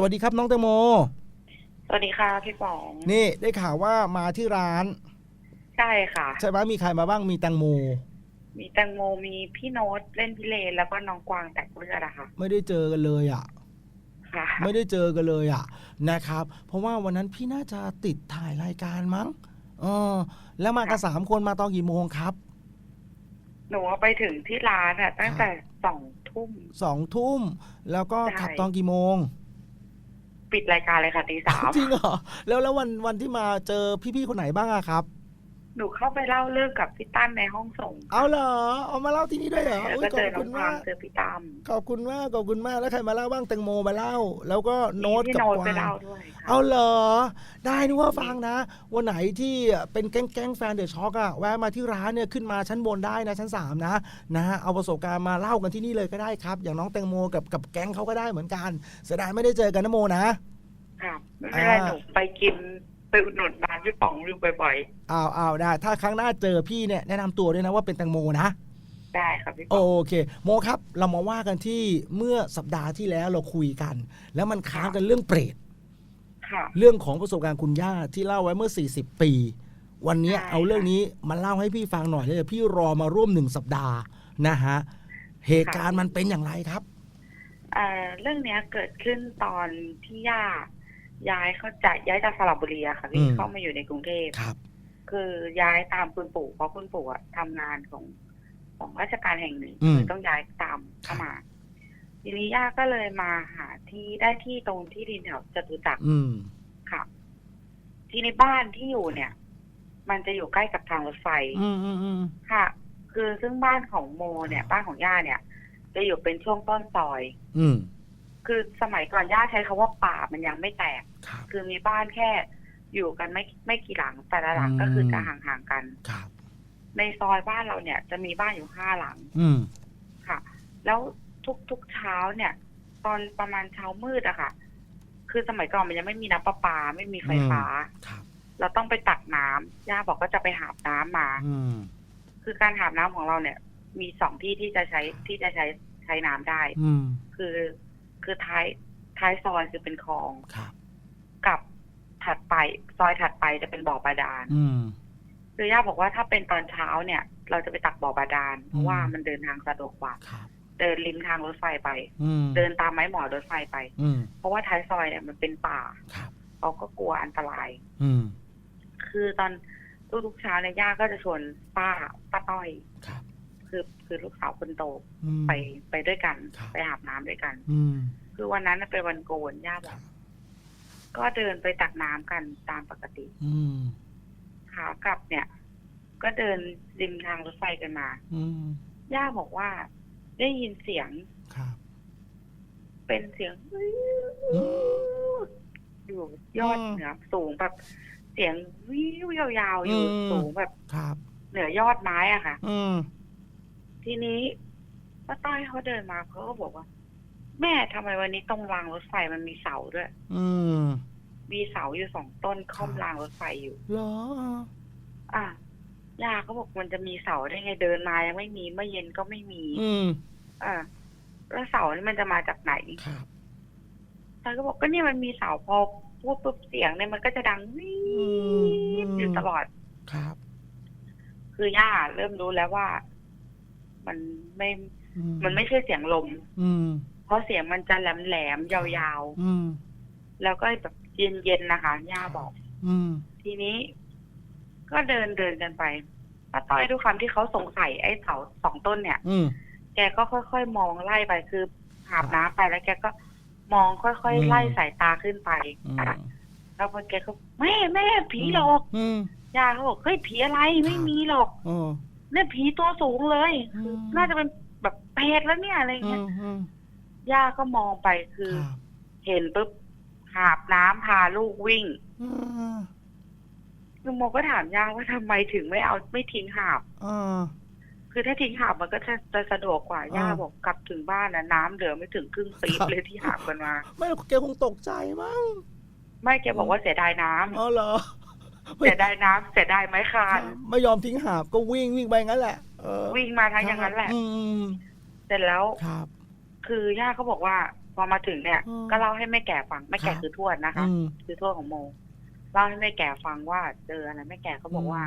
สวัสดีครับน้องแตงโม สวัสดีค่ะพี่ป๋องนี่ได้ข่าวว่ามาที่ร้าน ใช่ค่ะ ใช่ไหมมีใครมาบ้างมีแตงโม มีแตงโมมีพี่โน้ตเล่นพิเรนแล้วก็น้องกวางแตกเลือดอะค่ะ ไม่ได้เจอกันเลยอะ ค่ะ ไม่ได้เจอกันเลยอะนะครับ เพราะว่าวันนั้นพี่น่าจะติดถ่ายรายการมั้งเออแล้วมากันสามคนมาตอนกี่โมงครับ หนูไปถึงที่ร้านอะตั้งแต่สองทุ่มสองทุ่ม แล้วก็ใช่ ขับตอนกี่โมง ปิดรายการเลยค่ะตีสามจริงเหรอแล้วแล้ววันวันที่มาเจอพี่ๆคนไหนบ้างอะครับ หนูเข้าไปเล่าเรื่องกับพี่ตั้นในห้องส่งเอาเหรอเอามาเล่าที่นี่ด้วยเหรอแล้วอุ๊ยก็ขเจออบน้อคุงณกวามางกเจอพี่ตั้มขอบคุณมากขอบคุณมากแล้วใครมาเล่าบ้างแตงโมมาเล่า แล้วก็โน้ตพี่กับโน้ตกวาไปงเล่าด้วยค่ะเอาเหรอ ได้นึกว่าฟังนะ วันไหนที่เป็นแก๊งแก๊งๆแฟนเดอะช็อกอะแวะมาที่ร้านเนี่ยขึ้นมาชั้นบนได้นะชั้น 3 นะนะฮะเอาประสบการณ์มาเล่ากันที่นี่เลยก็ได้ครับ อย่างน้องแตงโมกับกับแก๊งเขาก็ได้เหมือนกันเสียดายไม่ได้เจอกันนะโมนะค่ะไม่เป็นไรอ่าหนูไปกิน ไปอุดหนุนร้านพี่ป๋องอยู่บ่อยเอาเอาได้ ถ้าครั้งหน้าเจอพี่เนี่ยแนะนำตัวด้วยนะว่าเป็นแตงโมนะ ๆ ได้ค่ะพี่ป๋โอองเค โมครับ เรามาว่ากันที่เมื่อสัปดาห์ที่แล้วเราคุยกัน แล้วมันค้างกันเรื่องเปรต ค่ะ เรื่องของประสบการณ์คุณย่าที่เล่าไว้เมื่อ 40 ปี วันนี้ใช่ เอาเรื่องนี้มาเล่าให้พี่ฟังหน่อยเลยพี่รอมาร่วมหนึ่งสัปดาห์นะฮะ เหตุการณ์มันเป็นอย่างไรครับ เอ่อเรื่องเนี้ยเกิดขึ้นตอนที่ย่า ย้ายเขาจากย้ายจากสระบุรีอะค่ะอืพี่มเข้ามาอยู่ในกรุงเทพครับ คือย้ายตามคุณปู่เพราะคุณปู่อะทำงานของของราชการแห่งหนึ่งอืม คือต้องย้ายตามเข้ามา ทีนี้ย่าก็เลยมาหาที่ได้ที่ตรงที่ดินแถวจตุจักรอืม ค่ะ ทีนี้บ้านที่อยู่เนี่ย มันจะอยู่ใกล้กับทางรถไฟ อืมอืมอืมค่ะ คือซึ่งบ้านของโมเนี่ย บ้านของย่าเนี่ย จะอยู่เป็นช่วงต้นซอย อืม คือสมัยก่อนย่าใช้คาว่าป่ามันยังไม่แตก ครับ คือมีบ้านแค่อยู่กันไม่ไม่กี่หลัง แต่ละหลังก็คือจะห่างๆกัน ครับ ในซอยบ้านเราเนี่ยจะมีบ้านอยู่ห้าหลัง อืม ค่ะ แล้วทุกทุกเช้าเนี่ย ตอนประมาณเช้ามืดอะค่ะ คือสมัยก่อนมันยังไม่มีน้ำประปา ไม่มีไฟฟ้า ครับ เราต้องไปตักน้ำย่าบอกก็จะไปหาบน้ำมา อืม คือการหาบน้ำของเราเนี่ย มีสองที่ที่จะใช้ที่จะใช้ใช้น้ำได้ อืม คือ คือท้ายท้ายซอยคือเป็นคลองครับกับถัดไปซอยถัดไปจะเป็นบ่อบาดาลอืมคือย่าบอกว่าถ้าเป็นตอนเช้าเนี่ย เราจะไปตักบ่อบาดาลเพราะว่าอืมมันเดินทางสะดวกกว่าครับเดินริมทางรถไฟไป อืมเดินตามไม้หมอรถไฟไป อืมเพราะว่าท้ายซอยเนี่ยมันเป็นป่าครับ เขาก็กลัวอันตราย อืมคือตอนทุกๆเช้าเนี่ยย่าก็จะชวนป้าป้าต้อย ครับคือคือลูกสาวคนโตอืม ไปไปด้วยกัน ครับ ไปอาบน้ำด้วยกัน อืม คือวันนั้นน่ะเป็นวันโกนย่าคบอรักบ ก็เดินไปตักน้ำกันตามปกติอืม ขากลับเนี่ย ก็เดินริมทางรถไฟกันมา อืม ย่าบอกว่า ได้ยินเสียงครับ เป็นเสียงอืม อยู่ยอดอืมเหนือสูงแบบเสียงวิวยาวๆอยู่อืม สูงแบบครับ เหนือยอดไม้อะค่ะ อืม ทีนี้ป้าต้อยเขาเดินมาเขาก็บอกว่า แม่ทำไมวันนี้ตรงรางรถไฟมันมีเสาด้วย อืมมีเสาอยู่สองต้นค่อมครับรางรถไฟอยู่เหรอ อะย่าเขาบอกมันจะมีเสาได้ไงเดินมายังไม่มีเมื่อเย็นก็ไม่มี อืมอะแล้วเสานี่มันจะมาจากไหนครับตาก็บอกก็เนี่ยมันมีเสาพอพูดปุ๊บเสียงเนี่ยมันก็จะดังวีอืมดอยู่ตลอด ครับ คือย่าเริ่มรู้แล้วว่า มันไม่ อืมันไม่ใช่เสียงลม อืม เพราะเสียงมันจะแหลมแหลมๆยาวอืม ๆ แล้วก็แบบเย็นๆนะคะย่าบอก อืม ทีนี้ ก็เดินเดินกันไปป้าต้อยด้วยความที่เขาสงสัยไอ้เสาสองต้นเนี่ย อืม แกก็ค่อย ๆ มองไล่ไปคือหาบน้ำไปแล้วแกก็มองค่อยอืม ๆไล่สายตาขึ้นไปอืมอะแล้วพอแกก็แม่แม่ผีหลอกอืม ย่าเขาบอกเฮ้ยผีอะไรไม่มีหรอกอ๋อ เนี่ยผีตัวสูงเลยอืมน่าจะเป็นแบบเปรตแล้วเนี่ยอะไรอืเงี้ยมอืมย่าก็มองไปคือครับเห็นปุ๊บหาบน้ำพาลูกวิ่งอืมลุงโมก็ถามย่าว่าทำไมถึงไม่เอาไม่ทิ้งหาบอ่าคือถ้าทิ้งหาบมันก็จะจะสะดวกกว่าอ่าย่าบอกกลับถึงบ้านนะน้ำเหลือไม่ถึงครึ่งปี๊บครับเลยที่หาบกันมา ไม่แกคงตกใจมั้งไม่แกบอกว่าเสียดายน้ำอ๋อเหรอ เสียดายน้ำเสียดายไม้คานไม่ยอมทิ้งหาบก็วิ่งวิ่งไปงั้นแหละเออวิ่งมาทั้งอย่างนั้นแหละอืมเสร็จแล้วครับ คือย่าเขาบอกว่าพพอมาถึงเนี่ยอืมก็เล่าให้แม่แก่ฟังแม่แก่ครับคือทวดนะคะอืมคือทวดของโมเล่าให้แม่แก่ฟังว่าเจออะไรแม่แก่เขาบอกว่า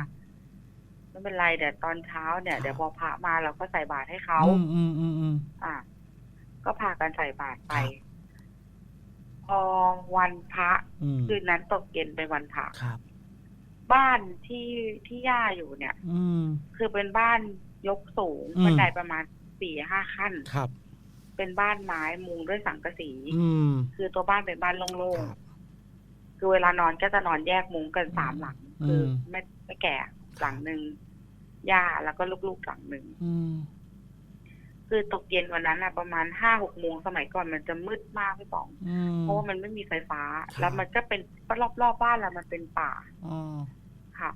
ไม่เป็นไรเดี๋ยวตอนเช้าเนี่ยครับเดี๋ยวพอพระมาเราก็ใส่บาตรให้เขาอืมอืมอืมอืมอะก็พากันใส่บาตรไปครับพอวันพระอืมคืนนั้นตกเย็นเป็นวันพระครับ บ้านที่ที่ย่าอยู่เนี่ย อืม คือเป็นบ้านยกสูงอืม บันไดประมาณสี่ห้าขั้น ครับ เป็นบ้านไม้มุงด้วยสังกะสี อืม คือตัวบ้านเป็นบ้านโล่งครับๆ คือเวลานอนก็จะนอนแยกมุ้งกันสามหลัง อืม คือแม่แม่แก่หลังหนึ่งย่าแล้วก็ลูกๆหลังหนึ่ง อืม คือตกเย็นวันนั้นอะประมาณห้าหกโมงสมัยก่อนมันจะมืดมากพี่ป๋อง อืม เพราะว่ามันไม่มีไฟฟ้า ครับ แล้วมันก็เป็นรอบรอบๆบ้านเรามันเป็นป่า อ๋อ ค่ะ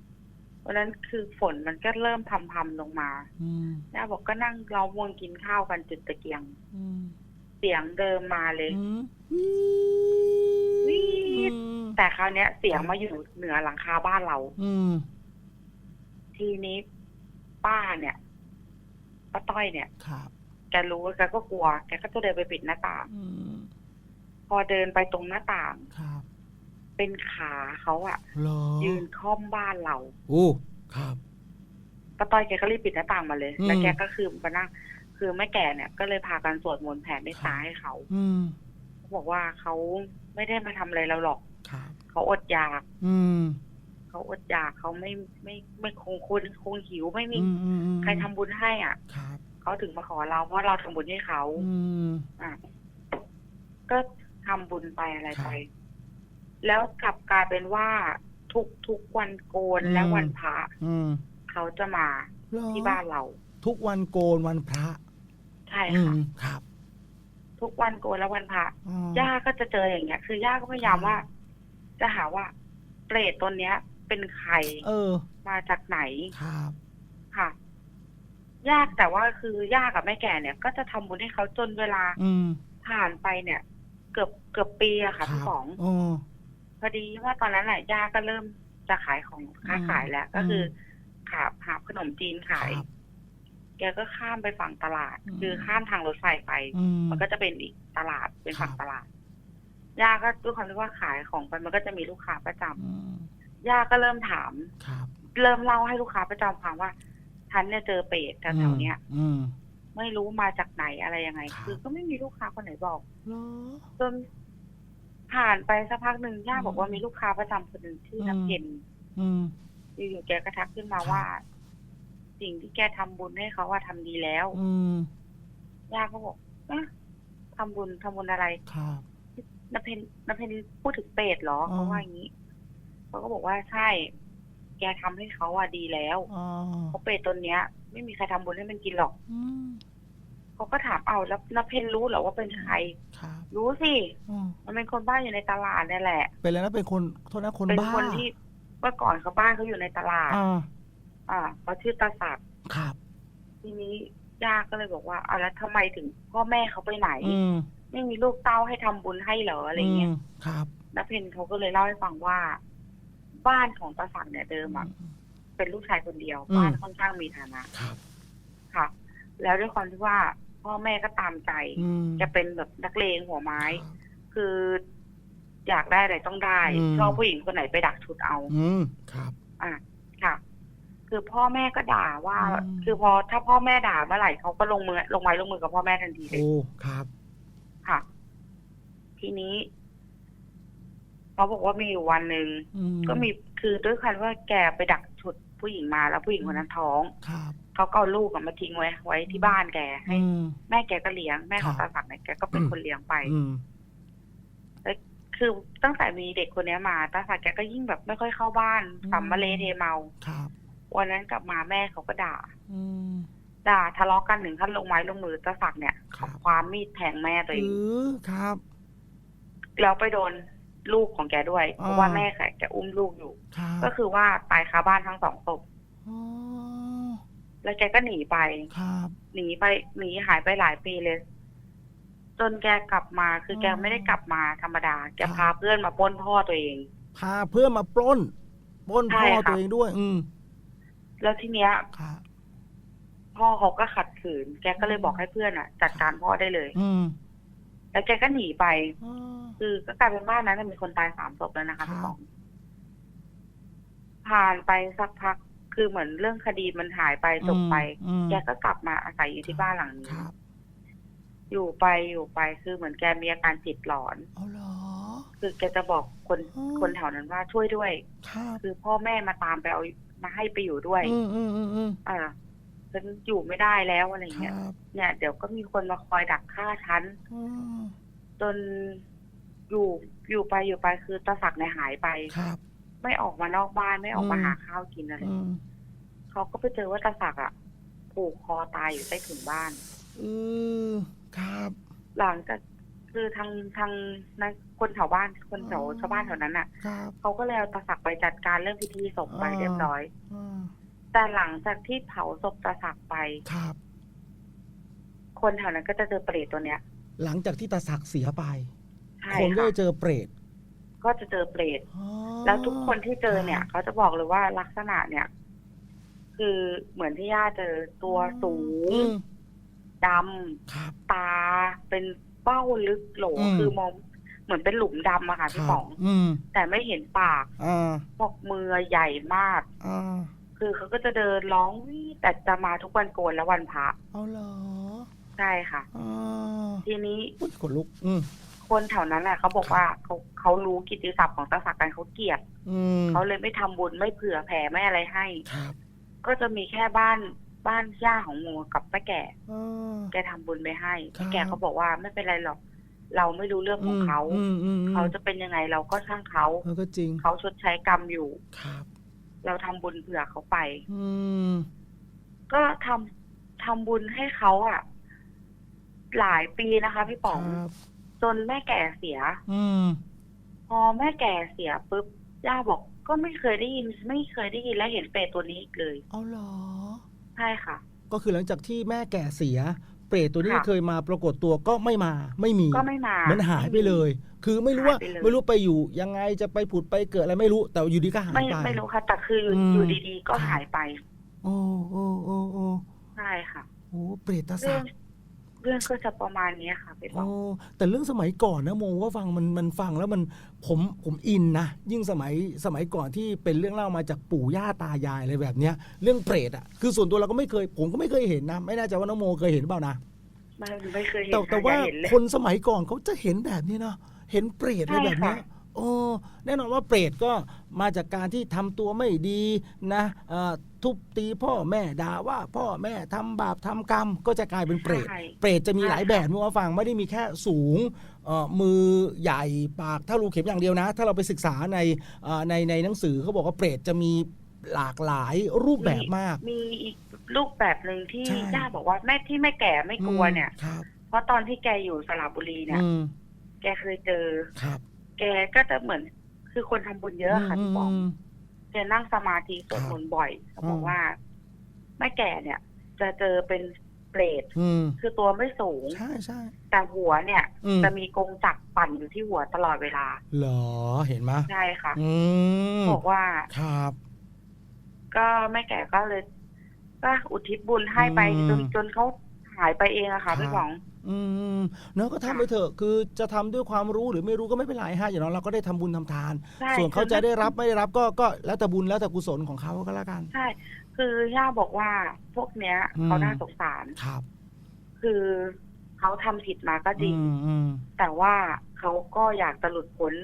วันนั้นคือฝนมันก็เริ่มพรำๆลงมาอืมย่าบอกก็นั่งล้อมวงกินข้าวกันจุดตะเกียงอืมเสียงเดิมมาเลยอืมวีดอืมแต่คราวเนี้ย เสียงมาอยู่เหนือหลังคาบ้านเราอืมทีนี้ป้าเนี่ยป้าต้อยเนี่ยครับแกรู้แกก็กลัว แกก็จะเดินไปปิดหน้าต่างอืมพอเดินไปตรงหน้าต่างครับ เป็นขาเขาอะเหรอยืนค่อมบ้านเราโอ้ครับ ป้าต้อยแกก็รีบปิดหน้าต่างมาเลย อืม แล้วแกก็คือมานั่งคือแม่แก่เนี่ย ก็เลยพากันสวดมนต์แผ่เมตตาให้เขาอืมเขาบอกว่าเขาไม่ได้มาทำอะไรเราหรอก ครับ เขาอดอยาก อืมเขาอดอยากเขาไม่ไม่ไม่คงคุณคงหิวไม่มีอืมอืมอืมใครทำบุญให้อะครับ เขาถึงมาขอเราเพราะเราทำบุญให้เขาอืม อะก็ทำบุญไปอะไรครับไป แล้วกลับกลายเป็นว่าทุกทุกวันโกนอืมและวันพระอืมเขาจะมาเหรอที่บ้านเรา ทุกวันโกนวันพระใช่อืค่ะ มครับทุกวันโกนและวันพระอ๋อย่าก็จะเจออย่างเงี้ย คือย่าก็พยายามว่า จะหาว่าเปรตตนเนี้ย เป็นใครเออ มาจากไหนครับ ค่ะ ยากแต่ว่าคือย่ากับแม่แก่เนี่ย ก็จะทำบุญให้เขาจนเวลาอืมผ่านไปเนี่ย เกือบเกือบปีอะค่ะพี่ป๋อง อ๋อ พอดีว่าตอนนั้นแหละย่าก็เริ่มจะขายของค้าขายแล้ว ก็คืออมขาหาขนมจีนขายครับแกก็ข้ามไปฝั่งตลาดอืมคือข้ามทางรถไฟไปอืมมันก็จะเป็นอีกตลาดเป็นฝั่งครับตลาดย่าก็ด้วยความที่ว่าขายของไปมันก็จะมีลูกค้าประจำอืมย่าก็เริ่มถามครับเริ่มเล่าให้ลูกค้าประจำฟังว่าฉันเนี่ยเจอเปรตแถวๆเนี้ยอืมไม่รู้มาจากไหนอะไรยังไงครับคือก็ไม่มีลูกค้าคนไหนบอกเหรอจน ผ่านไปสักพักหนึ่งย่าอืมบอกว่ามีลูกค้าประจำคนหนึ่งชื่ออืมน้ำเย็นอืมอยู่ๆแกก็ทักขึ้นมาครับว่า สิ่งที่แกทำบุญให้เขาว่าทำดีแล้ว อืมย่าก็บอกอะทำบุญทำบุญอะไรครับนเพนนเพนพูดถึงเปรตเหรออ๋อเขาว่าอย่างนี้เขาก็บอกว่าใช่ แกทำให้เขาอะดีแล้วอ๋อเพราะเปรตตนเนี้ย ไม่มีใครทำบุญให้มันกินหรอกอืมเขาก็ถามเอาแล้วนเพนรู้เหรอว่าเป็นใครค รับรู้สิอ๋อมันเป็นคนบ้านอยู่ในตลาดนี่แหละ เป็นแล้วนะเป็นคนโทษนะคนเป็นบ้าคนที่เมื่อก่อนเขาบ้านเขาอยู่ในตลาด อ่าอ่าเขาชื่อตาศักดิ์ครับ ทีนี้ย่าก็เลยบอกว่าเอาแล้วทำไมถึงพ่อแม่เขาไปไหน อืมไม่มีลูกเต้าให้ทำบุญให้เหรออะไรเงี้ยมครับนัเพนเขาก็เลยเล่าให้ฟังว่า บ้านของตาศักดิ์เนี่ยเดิมอะเป็นลูกชายคนเดียว อืม บ้านค่อนข้างมีฐานะ ครับครับค่ะแล้วด้วยความที่ว่า พ่อแม่ก็ตามใจ อืม จะเป็นแบบนักเลงหัวไม้ครับคืออยากได้อะไรต้องได้อืม ชอบผู้หญิงคนไหนไปดักชุดเอา อืมครับ อะค่ะ คือพ่อแม่ก็ด่าว่า อืม คือพอถ้าพ่อแม่ด่าเมื่อไหร่เขาก็ลงมือ ลงไม้ลงมือกับพ่อแม่ทันทีเลย โอ้ครับ ค่ะ ทีนี้เขาบอกว่ามีอยู่วันหนึ่งอืมก็มีคือด้วยความว่าแกไปดักชุดผู้หญิงมาแล้วผู้หญิงคนนั้นท้อง ครับ เขาก็เอาลูกอะมาทิ้งไว้ไว้ที่บ้านแกให้อืมแม่แกก็เลี้ยงแม่ของครัตาบศักดิ์เนี่ยแกก็เป็นอืมคนเลี้ยงไปอืมคือตั้งแต่มีเด็กคนเนี้ยมาตาศักดิ์แกก็ยิ่งแบบไม่ค่อยเข้าบ้านสัมมาเลเทเมาครับวันนั้นกลับมาแม่เขาก็ด่าอืมด่าทะเลาะกันถึงขั้นลงไม้ลงมือตาศักดิ์เนี่ยครับความมีดแทงแม่ตัวเอเองอครับแล้วไปโดนลูกของแกด้วยเพราะว่าอ่าแม่แกแกอุ้มลูกอยู่ครับก็คือว่าตายคาบ้านทั้งสองศพอ๋อ แล้วแกก็หนีไป ครับ หนีไปหนีหายไปหลายปีเลย จนแกกลับมาคือแกอ๋อไม่ได้กลับมาธรรมดา แกครับพาเพื่อนมาปล้นพ่อตัวเอง พาเพื่อนมาปล้นปล้นใช่พ่อค่ะตัวเองด้วย อืม แล้วทีเนี้ยครับพ่อเขาก็ขัดขืน แกก็เลยบอกให้เพื่อนอะ จัดการพ่อได้เลย อืมแแล้วแกก็หนีไปอ๋อคือก็กลายเป็นบ้านนั้นนะมีคนตายสามศพแล้วนะคะครับพี่ป๋องผ่านไปสักพัก คือเหมือนเรื่องคดีมันหายไปจบไป อืม แกก็กลับมาอาศัยอยู่ที่บ้านหลังนี้ ครับอยู่ไปอยู่ไปคือเหมือนแกมีอาการจิตหลอน เอาเหรอ คือแกจะบอกคนอ๋อ คนแถวนั้นว่าช่วยด้วย ครับคือพ่อแม่มาตามไปเอามาให้ไปอยู่ด้วย อืมอืมอืมอืมอ่าฉันอยู่ไม่ได้แล้วอะไรคเงี้ย รับเนี่ยเดี๋ยวก็มีคนมาคอยดักฆ่าฉัน อืมจนอยู่อยู่ไปอยู่ไปคือตาศักดิ์เนี่ยหายไป ครับ ไม่ออกมานอกบ้านไม่ออกมาอืมหาข้าวกินอะไรอืมเขาก็ไปเจอว่าตาศักดิ์อะผูกคอตายอยู่ใต้ถุนบ้านอืมครับ หลังจากคือทางทางนักคนแถวบ้านคนแถวอ๋อชาวบ้านแถวนั้นอะครับเขาก็เลยเอาตาศักดิ์ไปจัดการเรื่องพิธีศพไปอ่าเรียบร้อยอ่าแต่หลังจากที่เผาศพตาศักดิ์ไปครับ คนแถวนั้นก็จะเจอเปรตตัวเนี้ย หลังจากที่ตาศักดิ์เสียไปใช่คนก็ค่ะจะเจอเปรต ก็จะเจอเปรตอ๋อแล้วทุกคนที่เจอเนี่ย เขาจะบอกเลยว่าลักษณะเนี่ย คือเหมือนที่ย่าเจอตัวสูงอืมดครับำตาเป็นเบ้าลึกโหลอืมคือมองเหมือนเป็นหลุมดำอะค่ะคพี่รับป๋องอืมแต่ไม่เห็นปากอ่าบอกมือใหญ่มากอ่าคือเขาก็จะเดินร้องวี่แต่จะมาทุกวันโกนและวันพระเอาเหรอใช่ค่ะอ่าทีนี้อุ๊ยขนลุกอืม คนแถวนั้นแหละเขาบอกว่าเขาเขารู้กิตติศัพท์ของตาสักกันเขาเกลียดอืมเขาเลยไม่ทำบุญไม่เผื่อแผ่ไม่อะไรให้ ครับก็จะมีแค่บ้านบ้านย่าของโมกับป้าแก่อ่าแกทำบุญไปให้ครับ แกก็บอกว่าไม่เป็นไรหรอก เราไม่รู้เรื่องของเขา อืมอืมอืมเขาจะเป็นยังไงเราก็ช่างเขา เออก็จริงเขาชดใช้กรรมอยู่ ครับ เราทำบุญเผื่อเขาไป อืม ก็ทำทำบุญให้เขาอะหลายปีนะคะ พี่ป๋อง ครับจ นแม่แก่เสีย อืม พอแม่แก่เสียปุ๊บย่าบอกก็ไม่เคยได้ยิน ไม่เคยได้ยินและเห็นเปรตตัวนี้อีกเลยเอาเหรอ ใช่ค่ะ ก็คือหลังจากที่แม่แก่เสีย เปรตตัวนี้ค่ะ เคยมาปรากฏตัวก็ไม่มาไม่มี ก็ไม่มา มันหายไปเลย คือไม่รู้ว่าหายไปเลย ไม่รู้ไปอยู่ยังไงจะไปผุดไปเกิดอะไรไม่รู้ แต่อยู่ดีก็หายไม่ไป ไม่รู้ค่ะ แต่คืออยู่อืม อยู่ดีๆ ก็ครับหายไป โอ้โอ้โอ้โอ้ใช่ค่ะ โอ้เปรตตาเรื่สัองกเรื่องก็จะประมาณนี้ค่ะพี่ป๋องโอ้แต่เรื่องสมัยก่อนนะโมว่าฟังมันมันฟังแล้วมันผมผมอินนะยิ่งสมัยสมัยก่อนที่เป็นเรื่องเล่ามาจากปู่ย่าตายายอะไรแบบเนี้ย เรื่องเปรตอะคือส่วนตัวเราก็ไม่เคย ผมก็ไม่เคยเห็นนะไม่แน่ใจว่าน้องโมเคยเห็นหรือเปล่านะไม่ไม่เคยเห็นแต่แต่ค่ะว่าอย่เห็นเลยคนสมัยก่อนเขาจะเห็นแบบนี้เนาะเห็นเปรตอะไรแบบเนี้ยใช่ค่ะ โอ้แน่นอนว่าเปรตก็มาจากการที่ทำตัวไม่ดีนะเอ่อทุบตีพ่อแม่ด่าว่าพ่อแม่ทำบาปทำกรรมก็จะกลายเป็นเปรตใช่เปรตจะมีหลายใช่แบค่ะบมึงว่าฟังไม่ได้มีแค่สูงเอ่อมือใหญ่ปากถ้ารูเข็มอย่างเดียวนะ ถ้าเราไปศึกษาในเอ่อในในหนังสือเขาบอกว่าเปรตจะมีหลากหลายรูปแบบมาก มีอีกรูปแบบหนึ่งที่ใช่ย่าบอกว่าแม่ที่ไม่แก่ไม่กลัวเนี่ยอืมครับเพราะตอนที่แกอยู่สระบุรีเนี่ยอืมแกเคยเจอครับ แกก็จะเหมือน คือคนทำบุญเยอะค่ะพี่บอกมแกนั่งสมาธิสวดครับมนต์บ่อยเขาบอกอืมว่าแม่แก่เนี่ย จะเจอเป็นเปรตอืมคือตัวไม่สูงใช่ใช่แต่หัวเนี่ยอืมจะมีกรงจักรปั่นอยู่ที่หัวตลอดเวลา เหรอเห็นไหมยใช่ค่ะอืมบอกว่าครับ ก็แม่แก่ก็เลย ก็อุทิศบุญให้ไปอืมจนจนเขาหายไปเองอะครัค่ะบพี่ป๋อง อืมเนาะก็ทำไปเถอะคือจะทำด้วยความรู้หรือไม่รู้ก็ไม่เป็นไรฮะอย่างน้อยเราก็ได้ทำบุญทำทาน ใช่ส่วนเขาคือจะได้รับไม่ได้รับก็ก็แล้วแต่บุญแล้วแต่กุศลของเขาก็แล้วกัน ใช่ คือย่าบอกว่าพวกเนี้ยอืม เขาน่าสงสาร ครับคือเขาทำผิดมาก็จริง อืมอืมแต่ว่าเขาก็อยากจะหลุดพ้น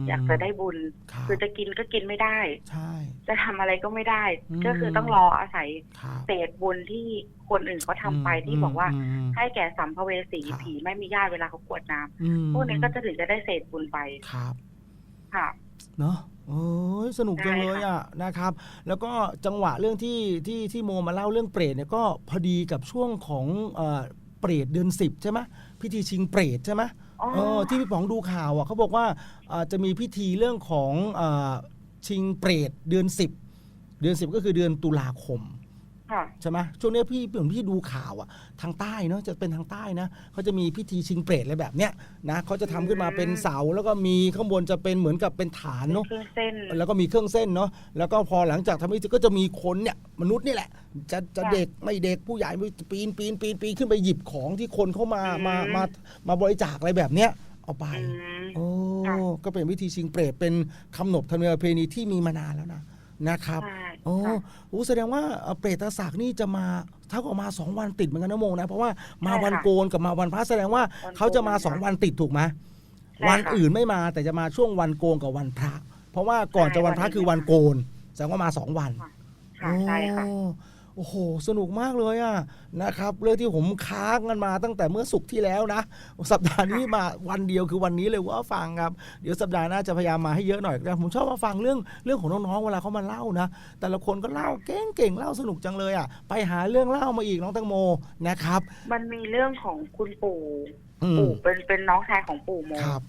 ม อยากจะได้บุญครับ คือจะกินก็กินไม่ได้ ใช่ จะทำอะไรก็ไม่ได้ อืม ก็คือต้องรออาศัยครับเศษบุญที่คนอื่นเขาทำไปที่บอกว่า ม ให้แก่สัมภเวสีครับ ผีไม่มีญาติเวลาเขากรวดน้ำอืมพวกนี้ก็จะถึงจะได้เศษบุญไปครับ ค่ะ เนาะโอ้ยสนุกจังเลยอะนะครับ แล้วก็จังหวะเรื่องที่ที่ที่โมมาเล่าเรื่องเปรตเนี่ยก็พอดีกับช่วงของเอ่อเปรตเดือนสิบใช่ไหมพิธีชิงเปรตใช่ไหมอ๋อ เออที่พี่ป๋องดูข่าวอะเขาบอกว่าอ่อจะมีพิธีเรื่องของอ่อชิงเปรตเดือนสิบเดือนสิบก็คือเดือนตุลาคม ค่ะ ใช่ไหมช่วงเนี้ยพี่เหมือนพี่ดูข่าวอะทางใต้เนาะจะเป็นทางใต้นะเขาจะมีพิธีชิงเปรตอะไรแบบเนี้ยนะเขาจะทำขึ้นมาเป็นเสาแล้วก็มีข้างบนจะเป็นเหมือนกับเป็นฐานเนาะเครื่องเส้น แล้วก็มีเครื่องเส้นเนาะ แล้วก็พอหลังจากทำพิธีก็จะมีคนเนี่ยมนุษย์นี่แหละ จะจะค่ะเด็กไม่เด็กผู้ใหญ่ไม่ปีนปีนปีนปีนขึ้นไปหยิบของที่คนเข้ามาอืม มามามาบริจาคอะไรแบบเนี้ยเอาไป อืม โอ้ค่ะ ก็เป็นวิธีชิงเปรตเป็นคำนบธรรมเนียมประเพณีที่มีมานานแล้วนะนะครับใช่ โอ้ค่ะ โหแสดงว่าเอ่อเปรตศักดิ์นี่จะมาเท่ากับมาสองวันติดเหมือนกันนะโมงนะ เพราะว่ามาใช่ค่ะวันโกนกับมาวันพระแสดงว่าวันโกนเขาจะมาสองวันติดถูกไหมใช่วันค่ะอื่นไม่มาแต่จะมาช่วงวันโกนกับวันพระ เพราะว่าก่อนใช่จะวันพระวันอื่นคือวันโกนแสดงว่ามาสองวันค่ะใช่ค่ะ โอ้ โอ้โห สนุกมากเลยอะนะครับ เรื่องที่ผมค้างกันมาตั้งแต่เมื่อสุกร์ที่แล้วนะ สัปดาห์นี้มาวันเดียวคือวันนี้เลยว่าฟังครับ เดี๋ยวสัปดาห์หน้าจะพยายามมาให้เยอะหน่อยนะผมชอบมาฟังเรื่องเรื่องของน้องๆเวลาเขามาเล่านะ แต่ละคนก็เล่าเก่งๆเล่าสนุกจังเลยอะไปหาเรื่องเล่ามาอีกน้องแตงโมนะครับ มันมีเรื่องของคุณปู่อืม ปู่เป็นเป็นน้องชายของปู่โมครับ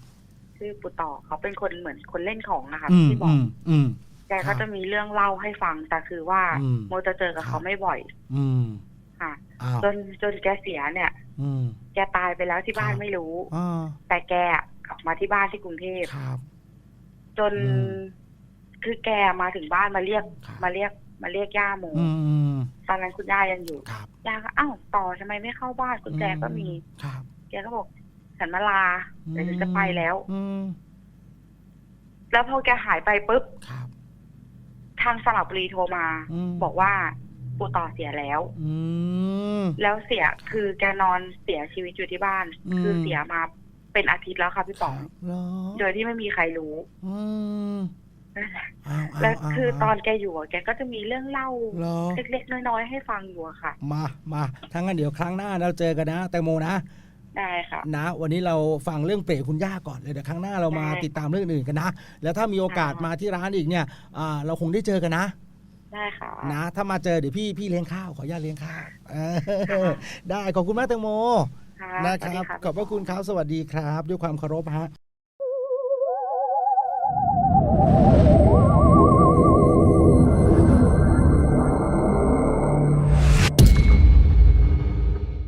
ชื่อปู่ต่อเขาเป็นคนเหมือนคนเล่นของนะคะอืมที่บออืกมอืม แกก็จะมีเรื่องเล่าให้ฟัง แต่คือว่าอืมโมจะเจอกับครับเขาไม่บ่อย อืมค่ะอ้าวจนจนแกเสียเนี่ยอืมแกตายไปแล้วที่บ้านครับไม่รู้อ่าแต่แกอะกลับมาที่บ้านที่กรุงเทพครับจนอืมคือแกมาถึงบ้านมาเรียกครับมาเรียก มาเรียกย่าโมอืมตอนนั้นคุณย่ายังอยู่ครับย่าก็อ้าวต่อทำไมไม่เข้าบ้านกุญแจก็มีครับแกก็บอกฉันมาลาเดี๋ยวฉันจะไปแล้วอืมแล้วพอแกหายไปปุ๊บครับ ทางสระบุรีโทรมามบอกว่าปู่ต่อเสียแล้ว อืม แล้วเสียคือแกนอนเสียชีวิตอยู่ที่บ้าน อืม คือเสียมาเป็นอาทิตย์แล้วค่ะพี่ป๋องครับเหรอโดยที่ไม่มีใครรู้อืมอ้าวแล้วาวคือาวตอนแกอยู่อะแกก็จะมีเรื่องเล่าเหรอ เล็กๆน้อยๆให้ฟังอยู่อะค่ะ มา มาทั้างนั้นเดี๋ยวครั้งหน้าเราเจอกันนะ แตงโมนะ ได้ค่ะ นะ วันนี้เราฟังเรื่องเปรตคุณย่าก่อนเลยเดี๋ยวครั้งหน้าเรามาได้ติดตามเรื่องอื่นกันนะ แล้วถ้ามีโอกาสค่ะ มาที่ร้านอีกเนี่ยอ่าเราคงได้เจอกันนะ ได้ค่ะ นะ ถ้ามาเจอเดี๋ยวพี่พี่เลี้ยงข้าวขออนุญาตเลี้ยงข้าวเออค่ะ ได้ขอบคุณมากแตงโม ค่ะนะสควัสดี รับค่ะขอบพระคุณครับ สวัสดีครับ ด้วยความเคารพฮะ